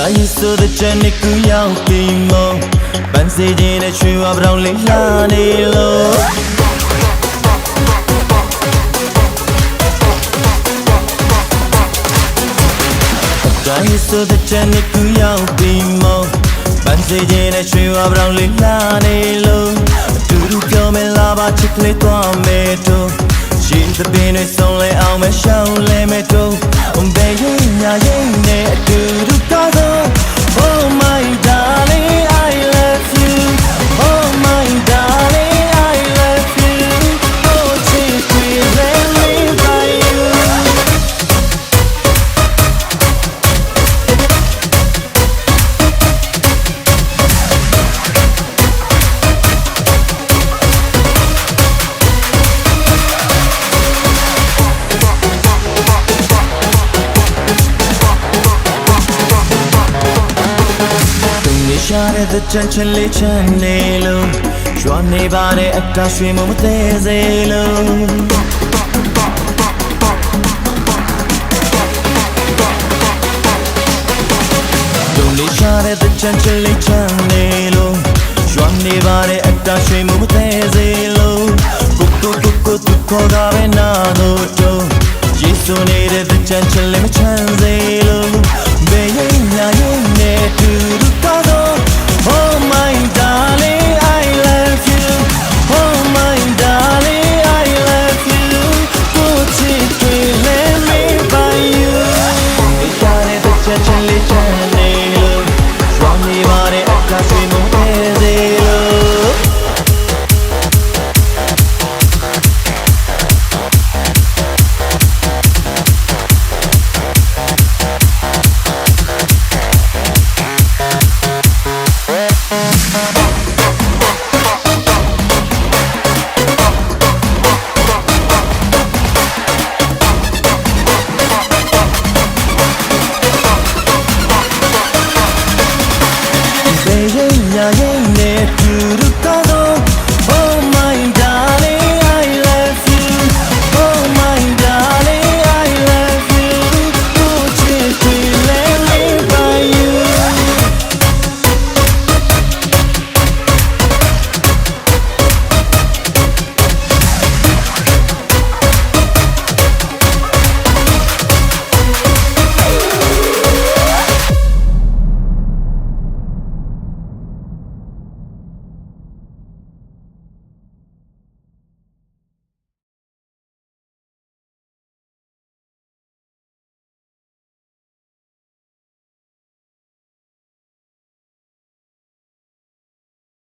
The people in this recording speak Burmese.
ကြာရည်ဆိုတဲ့ချက်နဲ့ကူရောက်ပြီးမောပန်းစေခြင်းနဲ့ချွေဝါပြောင်းလေးလာနေလို့တိုင်းဆိုတဲ့ချန်နဲ့ကူရောက်ပြီးမောပန်းစေခြင်းနဲ့ရွှေဝါပြောင်းလေးလာနေလို့အတူတူပြောမယ်လာပါချစ်ကလေးသွားမယ်တို့ရှင်သပင်တွေဆုံးလဲအောင်မရှောင်းလဲမ တဲ့ချမ်းချမ်းလေးချမ်းနေလို့ရွာနေပါတဲ့အတားရွှေမမသေးစေလို့သူနေရှာတဲ့ချမ်းချမ်းလေးချမ်းနေလို့ရွာနေပါတဲ့အတားရွှေမမသေးစေလို့ကိုကိုကိုကိုသူခေါ်တာပဲနာတော့တော့ယေရှုနေတဲ့ချမ်းချမ်းလေးမချမ်းစေလို့